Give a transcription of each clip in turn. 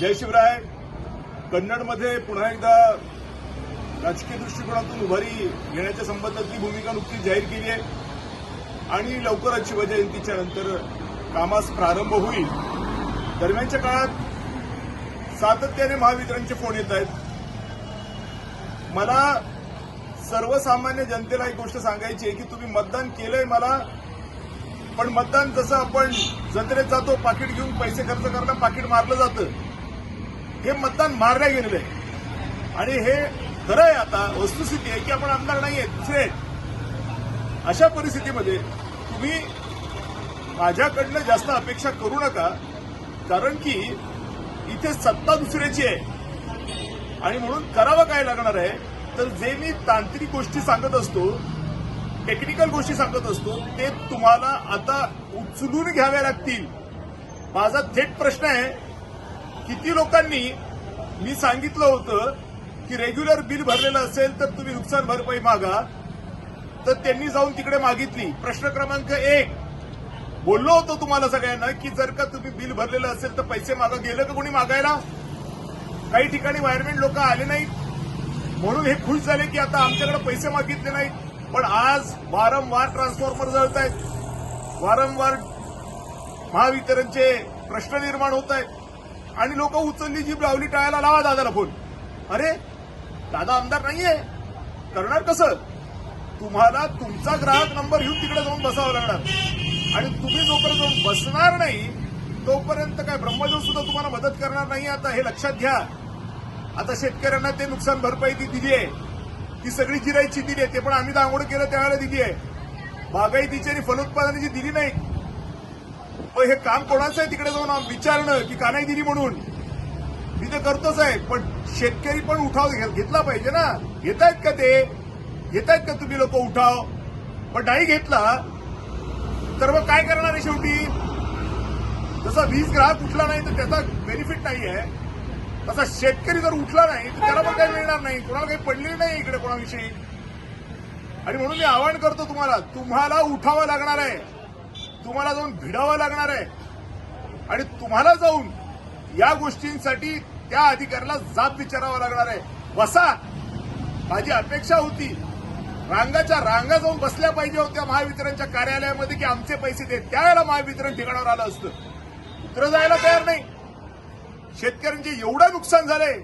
जय शिवराय. कन्नडमध्ये पुन्हा एकदा राजकीय दृष्टिकोनातून उभारी घेण्याच्या संबंधातली भूमिका नुकतीच जाहीर केली आहे. आणि लवकरच शिवजयंतीच्या नंतर कामास प्रारंभ होईल. दरम्यानच्या काळात सातत्याने महावितरणचे फोन येत आहेत. मला सर्वसामान्य जनतेला एक गोष्ट सांगायची आहे की तुम्ही मतदान केलंय मला पण मतदान जसं आपण जत्रेत जातो पाकिट घेऊन पैसे खर्च करणं पाकिट मारलं जातं. हे मतदान मारल्या गेलेलं आहे. आणि हे खरं आहे आता वस्तुस्थिती आहे की आपण आमदार आहे दुसरे आहेत. अशा परिस्थितीमध्ये तुम्ही माझ्याकडनं जास्त अपेक्षा करू नका कारण की इथे सत्ता दुसऱ्याची आहे. आणि म्हणून करावं काय लागणार आहे तर जे मी तांत्रिक गोष्टी सांगत असतो टेक्निकल गोष्टी सांगत असतो ते तुम्हाला आता उचलून घ्याव्या लागतील. माझा थेट प्रश्न आहे किती लोकांनी मी सांगितलं होतं की रेग्युलर बिल भरलेलं असेल तर तुम्ही नुकसान भरपाई मागा. तर त्यांनी जाऊन तिकडे मागितली. प्रश्न क्रमांक एक. बोललो होतो तुम्हाला सगळ्यांना की जर का तुम्ही बिल भरलेलं असेल तर पैसे मागा गेलं का कोणी मागायला? काही ठिकाणी वायरमेंट लोक आले नाहीत. म्हणून हे खुश झाले की आता आमच्याकडे पैसे मागितले नाहीत. पण आज वारंवार ट्रान्सफॉर्मर जळत आहेत वारंवार महावितरणचे प्रश्न निर्माण होत आहेत आणि लोक उचलली जीभ लावली टाळायला लावा दादाला फोन. अरे दादा आमदार नाहीये. करणार कसं? तुम्हाला तुमचा ग्राहक नंबर घेऊन तिकडे जाऊन बसावं लागणार. आणि तुम्ही जोपर्यंत जाऊन बसणार नाही तोपर्यंत काय ब्रह्मदेव सुद्धा तुम्हाला मदत करणार नाही आता हे लक्षात घ्या. आता शेतकऱ्यांना ते नुकसान भरपाई ती दिली आहे. ती सगळी जिरायची दिली आहे. ते पण आम्ही दांगोड केलं त्यावेळेला दिली आहे. बागायतीची आणि फलोत्पादनाची दिली नाही. मग हे काम कोणाचं आहे तिकडे जाऊन? विचारणं की का नाही दिली म्हणून. मी तर करतोच आहे पण शेतकरी पण उठाव घे- घेतला पाहिजे ना. घेत आहेत का ते? घेत आहेत का तुम्ही लोक उठाव? पण नाही घेतला तर मग काय करणार आहे शेवटी? जसा वीज ग्राहक उठला नाही तर त्याचा बेनिफिट नाही आहे. तसा शेतकरी जर उठला नाही तर त्याला पण काही मिळणार नाही. कोणाला काही पडलेली नाही इकडे कोणाविषयी. आणि म्हणून मी आवाहन करतो तुम्हाला तुम्हाला उठावं लागणार आहे. तुम्हाला जाऊन भिडावं लागणार आहे. आणि तुम्हाला जाऊन या गोष्टींसाठी त्या अधिकाऱ्याला जाब विचारावा लागणार आहे. बसा. माझी अपेक्षा होती रांगाच्या रांगा जाऊन बसल्या पाहिजे होत्या महावितरणच्या कार्यालयामध्ये की आमचे पैसे दे त्यावेळेला महावितरण ठिकाणावर आलं असतं. उतर जायला तयार नाही. शेतकऱ्यांचे एवढं नुकसान झालंय.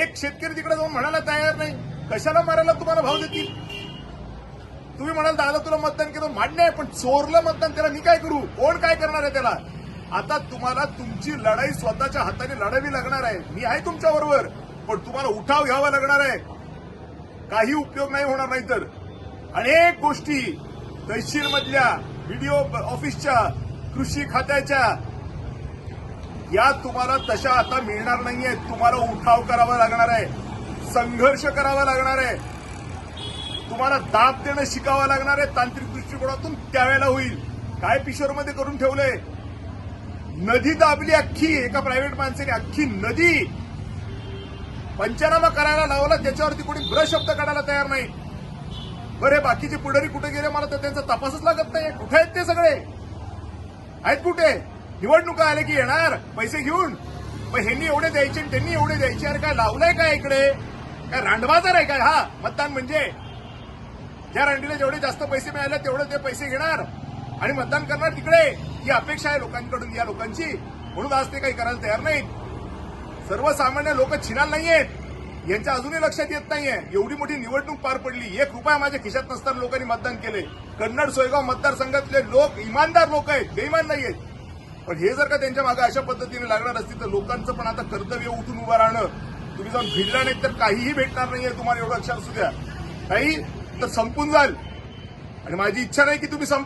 एक शेतकरी तिकडे जाऊन म्हणायला तयार नाही. कशाला मारायला तुम्हाला भाव देतील? तुम्ही म्हणाल दादा तुला मतदान केलं मान्य आहे पण चोरलं मतदान त्याला मी काय करू? कोण काय करणार आहे त्याला? आता तुम्हाला तुमची लढाई स्वतःच्या हाताने लढावी लागणार आहे. मी आहे तुमच्या बरोबर पण तुम्हाला उठाव घ्यावा लागणार आहे. काही उपयोग नाही होणार नाही तर. अनेक गोष्टी तहसील मधल्या व्हिडिओ ऑफिसच्या कृषी खात्याच्या या तुम्हाला तशा आता मिळणार नाहीये तुम्हाला उठाव करावा लागणार आहे. संघर्ष करावा लागणार आहे. तुम्हाला दाब देणं शिकावं लागणार आहे तांत्रिक दृष्टिकोनातून त्यावेळेला होईल. काय पिशोरमध्ये करून ठेवलंय? नदी दाबली अख्खी एका प्रायव्हेट माणसाने अख्खी नदी. पंचनामा करायला लावला त्याच्यावरती कोणी ब्र शब्द काढायला तयार नाही. बरे बाकीचे पुढारी कुठे गेले मला तर त्यांचा तपासच लागत नाही. कुठे आहेत ते सगळे? आहेत कुठे? निवडणुका आले की येणार? पैसे घेऊन? मग ह्यांनी एवढे द्यायचे आणि त्यांनी एवढे द्यायचे. अरे काय लावलंय काय इकडे? काय रांडबाजार आहे काय? हा मतदान म्हणजे? या रांडीला जेवढे जास्त पैसे मिळाले तेवढे ते पैसे घेणार. आणि मतदान करणार तिकडे. ही अपेक्षा आहे लोकांकडून या लोकांची. म्हणून आज ते काही करायला तयार नाहीत. सर्वसामान्य लोक छिनाल नाहीयेत. यांच्या अजूनही लक्षात येत नाहीये. एवढी मोठी निवडणूक पार पडली. एक रुपया माझ्या खिशात नसताना लोकांनी मतदान केले. कन्नड सोयगाव मतदारसंघातले लोक इमानदार लोक आहेत. बेईमान नाहीयेत. पण हे जर का त्यांच्या मागे अशा पद्धतीने लागणार असतील तर लोकांचं पण आता कर्तव्य उठून उभं राहणं. तुम्ही जाऊन भिडला नाही तर काहीही भेटणार नाहीये. तुम्हाला एवढं लक्षात असू द्या. काही तर संपून जाईल. आणि माझी इच्छा नाही की तुम्ही संप